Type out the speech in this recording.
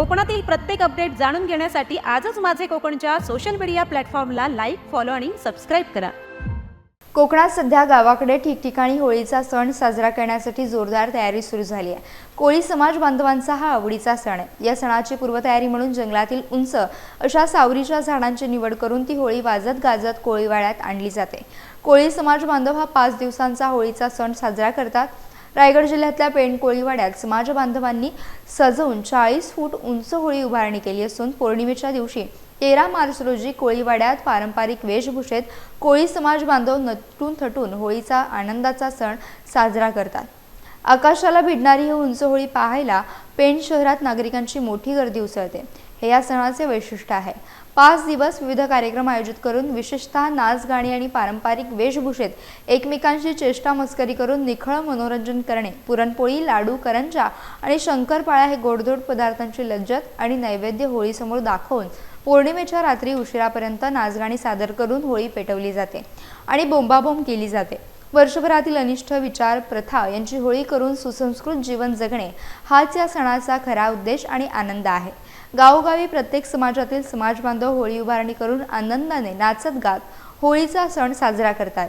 कोकणातील प्रत्येक अपडेट जाणून घेण्यासाठी आजच माझे कोकणच्या सोशल मीडिया प्लॅटफॉर्मला लाईक फॉलो आणि सबस्क्राईब करा. कोकणात सध्या गावाकडे ठिकठिकाणी होळीचा सण साजरा करण्यासाठी जोरदार तयारी सुरू झाली आहे. कोळी समाज बांधवांचा हा आवडीचा सण आहे. या सणाची पूर्वतयारी म्हणून जंगलातील उंच अशा सावरीच्या झाडांची निवड करून ती होळी वाजत गाजत कोळीवाड्यात आणली जाते. कोळी समाज बांधव हा पाच दिवसांचा होळीचा सण साजरा करतात. रायगड जिल्ह्यातल्या पेण कोळीवाड्यात समाज बांधवांनी सजवून चाळीस फूट उंच होळी उभारणी केली असून पौर्णिमेच्या दिवशी तेरा मार्च रोजी कोळीवाड्यात पारंपरिक वेशभूषेत कोळी समाज बांधव नटून थटून होळीचा आनंदाचा सण साजरा करतात. आकाशाला भिडणारी ही उंच होळी पाहायला पेण शहरात नागरिकांची मोठी गर्दी उसळते. हे या सणाचे वैशिष्ट्य आहे. पाच दिवस विविध कार्यक्रम आयोजित करून विशेषतः नाच गाणी आणि पारंपरिक वेशभूषेत एकमेकांशी चेष्टा मस्करी करून निखळ मनोरंजन करणे पुरणपोळी लाडू करंजा आणि शंकरपाळ्या हे गोडधोड पदार्थांची लज्जत आणि नैवेद्य होळीसमोर दाखवून पौर्णिमेच्या रात्री उशिरापर्यंत नाचगाणी सादर करून होळी पेटवली जाते आणि बोंबाबोंब केली जाते. वर्षभरातील अनिष्ट विचार प्रथा यांची होळी करून सुसंस्कृत जीवन जगणे हाच या सणाचा खरा उद्देश आणि आनंद आहे. गावोगावी प्रत्येक समाजातील समाजबांधव होळी उभारणी करून आनंदाने नाचत गात होळीचा सण साजरा करतात.